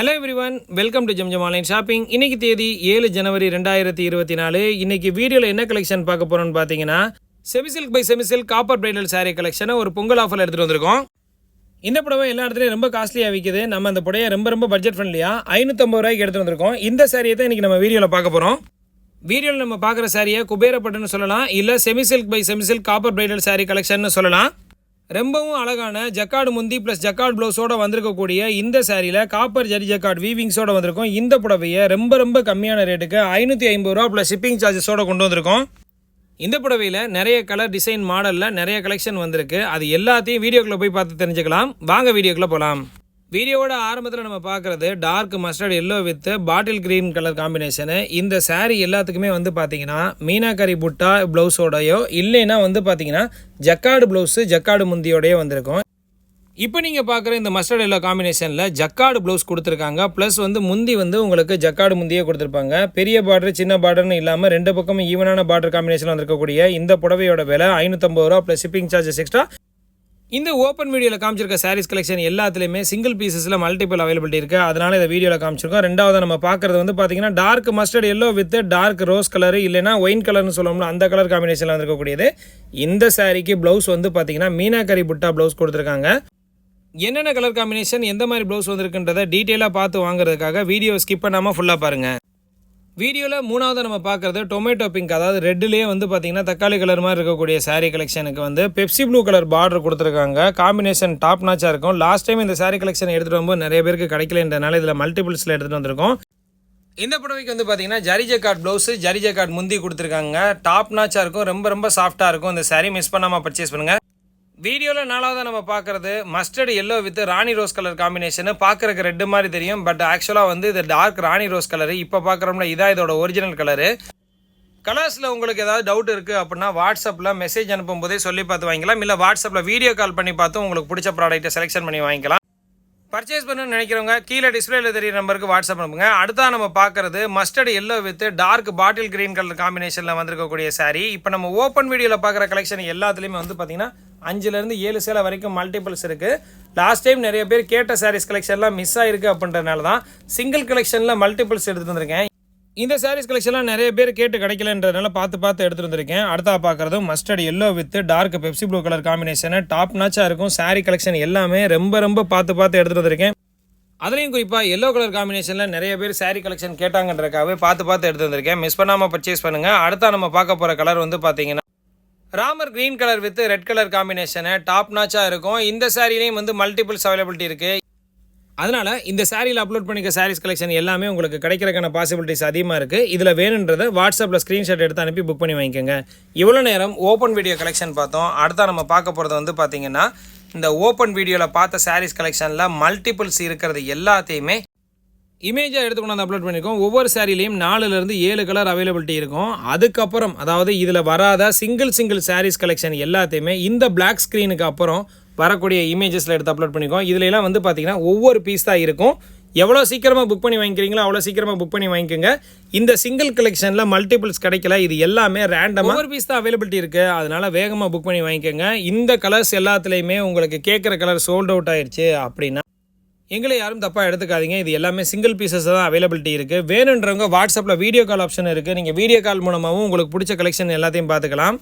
Hello everyone welcome to Zamzam online shopping இன்னைக்கு தேதி ஏழு ஜனவரி ரெண்டாயிரத்தி இருபத்தி நாலு. இன்னைக்கு வீடியோவில் என்ன கலெக்ஷன் பார்க்க போறோம்னு பார்த்தீங்கன்னா semi silk by semi silk copper bridal sari கலெக்ஷனை ஒரு பொங்கல் ஆஃபரில் எடுத்துகிட்டு வந்திருக்கோம். இந்த புடவை எல்லா இடத்துலையும் ரொம்ப காஸ்ட்லியாக விற்கிது நம்ம அந்த புடவையை ரொம்ப ரொம்ப பட்ஜெட் ஃப்ரெண்ட்லியாக ஐநூற்றம்பது ரூபாய்க்கு எடுத்துகிட்டு வந்திருக்கோம். இந்த சாரியை தான் இன்றைக்கி நம்ம வீடியோவில் பார்க்க போகிறோம் வீடியோவில் நம்ம பார்க்குற சாரியை குபேரப்பட்டுன்னு சொல்லலாம் இல்லை semi silk by semi silk copper bridal sari கலெக்ஷன்னு சொல்லலாம். ரொம்பவும் அழகான ஜக்கார்டு முந்தி ப்ளஸ் ஜக்கார்டு ப்ளவுஸோட வந்திருக்கக்கூடிய இந்த சாரியில் காப்பர் ஜரி ஜக்கார்டு வீவிங்ஸோட வந்திருக்கும். இந்த புடவையை ரொம்ப ரொம்ப கம்மியான ரேட்டுக்கு ஐநூற்றி ஐம்பது ரூபா ப்ளஸ் ஷிப்பிங் சார்ஜஸோட கொண்டு வந்திருக்கோம். இந்த புடவையில் நிறைய கலர் டிசைன் மாடலில் நிறைய கலெக்ஷன் வந்திருக்கு. அது எல்லாத்தையும் வீடியோக்குள்ளே போய் பார்த்து தெரிஞ்சுக்கலாம். வாங்க வீடியோக்குள்ளே போகலாம் வீடியோவோட ஆரம்பத்தில் நம்ம பார்க்குறது dark mustard yellow with bottle green colour combination இந்த சேரீ எல்லாத்துக்குமே வந்து பார்த்தீங்கன்னா மீனாக்கரி புட்டா ப்ளவுஸோடையோ இல்லைன்னா வந்து பார்த்தீங்கன்னா ஜக்காடு ப்ளவுஸு ஜக்காடு முந்தியோடையோ வந்திருக்கும். இப்போ நீங்கள் பார்க்குற இந்த மஸ்டர்ட் எல்லோ காம்பினேஷனில் ஜக்காடு ப்ளவுஸ் கொடுத்துருக்காங்க. ப்ளஸ் வந்து முந்தி வந்து உங்களுக்கு ஜக்காடு முந்தியே கொடுத்துருப்பாங்க. பெரிய பார்டர் சின்ன பார்டர்னு இல்லாமல் ரெண்டு பக்கமும் ஈவனான பார்டர் காம்பினேஷன் வந்திருக்கக்கூடிய இந்த புடவையோட விலை ஐநூற்றம்பது ரூபா ப்ளஸ் ஷிப்பிங் சார்ஜஸ் எக்ஸ்ட்ரா இந்த ஓப்பன் வீடியோவில் காமிச்சிருக்க சாரீஸ் கலெக்ஷன் எல்லாத்துலேயுமே சிங்கிள் பீசஸில் மல்டிபிள் அவைலபிலிட்டி இருக்குது அதனால் இந்த வீடியோவில் காமிச்சிருக்கோம். ரெண்டாவது நம்ம பார்க்குறது வந்து பார்த்தீங்கன்னா dark mustard yellow with dark rose colour இல்லைனா ஒயின் கலர்னு சொல்லணும்னா அந்த கலர் காம்பினேஷனில் வந்துருக்கக்கூடியது. இந்த சாரீக்கு ப்ளவுஸ் வந்து பார்த்தீங்கன்னா மீனாக்கரி புட்டா ப்ளவுஸ் கொடுத்துருக்காங்க. என்னென்ன கலர் காம்பினேஷன் எந்த மாதிரி ப்ளவுஸ் வந்துருக்குன்றதை டீட்டெயிலாக பார்த்து வாங்குறதுக்காக வீடியோ ஸ்கிப் பண்ணாமல் ஃபுல்லாக பாருங்கள் வீடியோவில் மூணாவது நம்ம பார்க்குறது டொமேட்டோ பிங்க் அதாவது ரெட்டுலேயே வந்து பார்த்தீங்கன்னா தக்காளி கலர் மாதிரி இருக்கக்கூடிய சாரீ கலெக்ஷனுக்கு வந்து பெப்சி ப்ளூ கலர் பார்டர் கொடுத்துருக்காங்க. காம்பினேஷன் டாப் நாச்சாக இருக்கும். லாஸ்ட் டைம் இந்த சாரீ கலெக்ஷன் எடுத்துகிட்டு வரும்போது நிறைய பேருக்கு கிடைக்கலன்றனால இதில் மல்டிபிள்ஸில் எடுத்துகிட்டு வந்திருக்கோம். இந்த புடவைக்கு வந்து பார்த்தீங்கன்னா zari guard blouse zari guard முந்தி கொடுத்துருக்காங்க. டாப் நாச்சாக இருக்கும். ரொம்ப ரொம்ப சாஃப்ட்டாக இருக்கும். இந்த சாரீ மிஸ் பண்ணாமல் பர்ச்சேஸ் பண்ணுங்கள் வீடியோவில் நாலாவது நம்ம பார்க்குறது mustard yellow with Rani rose colour combination பார்க்குறக்கு ரெட்டு மாதிரி தெரியும். பட் ஆக்சுவலாக வந்து இது டார்க் ராணி ரோஸ் கலரு இப்போ பார்க்குறோம்ல இதான் இதோட ஒரிஜினல் கலரு கலர்ஸில் உங்களுக்கு ஏதாவது டவுட் இருக்குது அப்படின்னா வாட்ஸ்அப்பில் மெசேஜ் அனுப்பும்போதே சொல்லி பார்த்து வாங்கிக்கலாம். இல்லை வாட்ஸ்அப்பில் வீடியோ கால் பண்ணி பார்த்து உங்களுக்கு பிடிச்ச ப்ராடக்ட்டை செலெக்ஷன் பண்ணி வாங்கிக்கலாம். பர்ச்சேஸ் பண்ணணும்னு நினைக்கிறவங்க கீழே டிஸ்பிளேல தெரிய நம்பருக்கு வாட்ஸ்அப் அனுப்புங்க. அடுத்தா நம்ம பார்க்குறது mustard yellow with dark bottle green colour காம்பினேஷனில் வந்திருக்கக்கூடிய சாரி இப்போ நம்ம ஓப்பன் வீடியோவில் பார்க்குற கலெக்ஷன் எல்லாத்துலேயுமே வந்து பார்த்தீங்கன்னா அஞ்சுலேருந்து ஏழு சேலை வரைக்கும் மல்டிபிள்ஸ் இருக்குது லாஸ்ட் டைம் நிறைய பேர் கேட்ட சாரீஸ் கலெக்ஷன்லாம் மிஸ் ஆயிருக்கு அப்படின்றனால தான் சிங்கிள் கலெக்ஷனில் மல்டிபிள்ஸ் எடுத்துகிட்டு வந்திருக்கேன். இந்த சாரீஸ் கலெக்ஷன்லாம் நிறைய பேர் கேட்டு கிடைக்கலன்றதுனால பார்த்து பார்த்து எடுத்துட்டு வந்திருக்கேன். அடுத்தா பார்க்குறது mustard yellow with dark Pepsi blue colour combination top நாச்சாக இருக்கும். சாரீ கலெக்ஷன் எல்லாமே ரொம்ப ரொம்ப பார்த்து பார்த்து எடுத்துட்டு வந்திருக்கேன். அதுலேயும் குறிப்பாக எல்லோ கலர் காம்பினேஷனில் நிறைய பேர் சாரீ கலெக்ஷன் கேட்டாங்கன்றக்காகவே பார்த்து பார்த்து எடுத்து வந்திருக்கேன். மிஸ் பண்ணாமல் பர்ச்சேஸ் பண்ணுங்கள் அடுத்தா நம்ம பார்க்க போகிற கலர் வந்து பார்த்தீங்கன்னா Ramar green colour with red colour combination top நாச்சாக இருக்கும். இந்த சாரிலையும் வந்து மல்டிபிள்ஸ் அவைலபிலிட்டி இருக்குது அதனால் இந்த சாரியில் அப்லோட் பண்ணிக்க சாரீஸ் கலெக்ஷன் எல்லாமே உங்களுக்கு கிடைக்கிறக்கான பாசிபிலிட்டிஸ் அதிகமாக இருக்குது இதில் வேணுன்றதை வாட்ஸ்அப்பில் ஸ்க்ரீன்ஷாட் எடுத்து அனுப்பி புக் பண்ணி வாங்கிக்கோங்க இவ்வளோ நேரம் ஓப்பன் வீடியோ கலெக்ஷன் பார்த்தோம். அடுத்தா நம்ம பார்க்க போகிறது வந்து பார்த்திங்கன்னா இந்த ஓப்பன் வீடியோவில் பார்த்த சாரீஸ் கலெக்ஷனில் மல்டிபிள்ஸ் இருக்கிறது எல்லாத்தையுமே இமேஜாக எடுத்து கொண்டு வந்து அப்லோட் பண்ணியிருக்கோம் ஒவ்வொரு சாரிலையும் நாலுலேருந்து ஏழு கலர் அவைலபிலிட்டி இருக்கும். அதுக்கப்புறம் அதாவது இதில் வராத சிங்கிள் சிங்கிள் சாரீஸ் கலெக்ஷன் எல்லாத்தையுமே இந்த பிளாக் ஸ்க்ரீனுக்கு அப்புறம் வரக்கூடிய இமேஜஸில் எடுத்து அப்லோட் பண்ணியிருக்கோம் இதுல வந்து பார்த்தீங்கன்னா ஒவ்வொரு பீஸ் தான் இருக்கும். எவ்வளோ சீக்கிரமாக புக் பண்ணி வாங்கிக்கிறீங்களோ அவ்வளோ சீக்கிரமாக புக் பண்ணி வாங்கிக்கோங்க. இந்த சிங்கிள் கலெக்ஷனில் மல்டிபிள்ஸ் கிடைக்கல. இது எல்லாமே ரேண்டமாக ஒவ்வொரு பீஸ் தான் அவைலபிலிட்டி இருக்குது அதனால் வேகமாக புக் பண்ணி வாங்கிக்கோங்க. இந்த கலர்ஸ் எல்லாத்துலேயுமே உங்களுக்கு கேட்குற கலர் சோல்ட் அவுட் ஆயிடுச்சு அப்படின்னா எங்களை யாரும் தப்பாக எடுத்துக்காதீங்க. இது எல்லாமே சிங்கிள் பீசஸ் தான் அவைலபிலிட்டி இருக்குது வேணுன்றவங்க வாட்ஸ்அப்பில் வீடியோ கால் ஆப்ஷன் இருக்குது நீங்கள் வீடியோ கால் மூலமாகவும் உங்களுக்கு பிடிச்ச கலெக்ஷன் எல்லாத்தையும் பார்த்துக்கலாம்.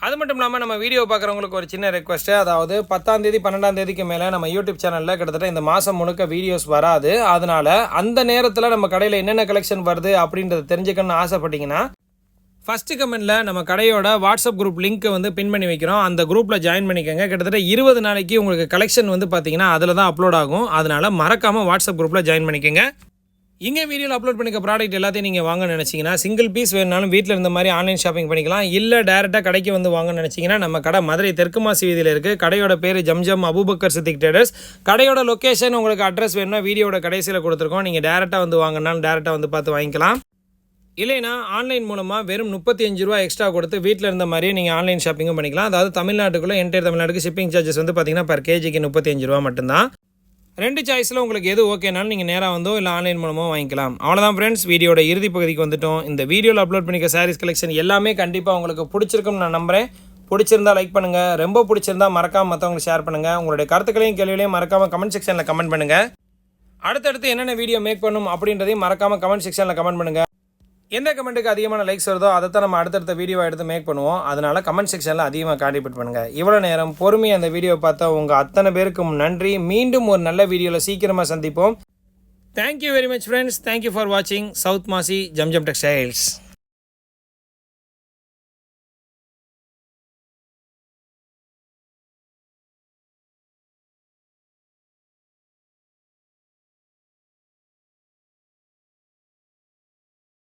அது மட்டும் இல்லாமல் நம்ம வீடியோ பார்க்குறவங்களுக்கு ஒரு சின்ன ரெக்வஸ்ட்டு அதாவது பத்தாம் தேதி பன்னெண்டாம் தேதிக்கு மேலே நம்ம யூடியூப் சேனலில் கிட்டத்தட்ட இந்த மாதம் முழுக்க வீடியோஸ் வராது. அதனால் அந்த நேரத்தில் நம்ம கடையில் என்னென்ன கலெக்ஷன் வருது அப்படின்றத தெரிஞ்சுக்கணும்னு ஆசைப்பட்டீங்கன்னா ஃபஸ்ட்டு கமெண்ட்டில் நம்ம கடையோட வாட்ஸ்அப் குரூப் லிங்க்கை வந்து பின் பண்ணி வைக்கிறோம். அந்த குரூப்பில் ஜாயின் பண்ணிக்கோங்க. கிட்டத்தட்ட இருபது நாளைக்கு உங்களுக்கு கலெக்ஷன் வந்து பார்த்தீங்கன்னா அதில் தான் அப்லோட் ஆகும். அதனால் மறக்காமல் வாட்ஸ்அப் குரூப்பில் ஜாயின் பண்ணிக்கோங்க. இங்கே வீடியோவில் அப்லோட் பண்ணிக்க ப்ராடக்ட் எல்லாத்தையும் நீங்கள் வாங்க நினச்சிங்கன்னா சிங்கிள் பீஸ் வேணுனாலும் வீட்டில் இருந்த மாதிரி ஆன்லைன் ஷாப்பிங் பண்ணிக்கலாம். இல்லை டேரெக்டாக கடைக்கு வந்து வாங்க நினச்சிங்கன்னா நம்ம கடை மதுரை தெற்கு மாசி வீதியில் இருக்குது கடையோட பேர் ஜம்ஜம் அபுபக்கர் சித்திக் ட்ரேடர்ஸ் கடையோட லொக்கேஷன் உங்களுக்கு அட்ரஸ் வேணும்னா வீடியோட கடைசியில் கொடுத்துருக்கோம். நீங்கள் டேரெக்டாக வந்து வாங்கினாலும் டேரெக்டாக வந்து பார்த்து வாங்கிக்கலாம். இல்லைனா ஆன்லைன் மூலமாக வெறும் முப்பத்தி அஞ்சு ரூபா எக்ஸ்ட்ரா கொடுத்து வீட்டில் இருந்த மாதிரியே நீங்கள் ஆன்லைன் ஷாப்பிங்கும் பண்ணிக்கலாம். அதாவது தமிழ்நாட்டுக்குள்ளே என்டையர் தமிழ்நாட்டுக்கு ஷிப்பிங் சார்ஜஸ் வந்து பார்த்தீங்கன்னா பர் கேஜிக்கு முப்பத்தி அஞ்சு ரூபா மட்டும்தான். ரெண்டு சாய்ஸில் உங்களுக்கு எது ஓகேனாலும் நீங்கள் நேராக வந்தோ இல்லை ஆன்லைன் மூலமாக வாங்கிக்கலாம். அவ்வளோதான் ஃப்ரெண்ட்ஸ் வீடியோட இறுதி பகுதிக்கு வந்துட்டோம். இந்த வீடியோவில் அப்லோட் பண்ணிக்க சாரீஸ் கலெக்ஷன் எல்லாமே கண்டிப்பாக உங்களுக்கு பிடிச்சிருக்கும்னு நான் நம்புறேன். பிடிச்சிருந்தா லைக் பண்ணுங்கள் ரொம்ப பிடிச்சிருந்தா மறக்காமல் மற்றவங்களுக்கு ஷேர் பண்ணுங்கள் உங்களுடைய கருத்துக்களையும் கேள்விகளையும் மறக்காமல் கமெண்ட் செக்ஷனில் கமெண்ட் பண்ணுங்கள் அடுத்தடுத்து என்னென்ன வீடியோ மேக் பண்ணும் அப்படின்றதையும் மறக்காமல் கமெண்ட் செக்ஷனில் கமெண்ட் பண்ணுங்கள் எந்த கமெண்ட்டுக்கு அதிகமான லைக்ஸ் வருதோ அதை தான் நம்ம அடுத்தடுத்த வீடியோவை எடுத்து மேக் பண்ணுவோம். அதனால் கமெண்ட் செக்ஷனில் அதிகமாக கான்ட்ரிபியூட் பண்ணுங்கள் இவ்வளோ நேரம் பொறுமையாக அந்த வீடியோ பார்த்தா உங்கள் அத்தனை பேருக்கும் நன்றி. மீண்டும் ஒரு நல்ல வீடியோவில் சீக்கிரமாக சந்திப்போம். Thank you very much friends thank you for வாட்சிங் சவுத் மாசி ஜம்ஜம் டெக்ஸ்டைல்ஸ்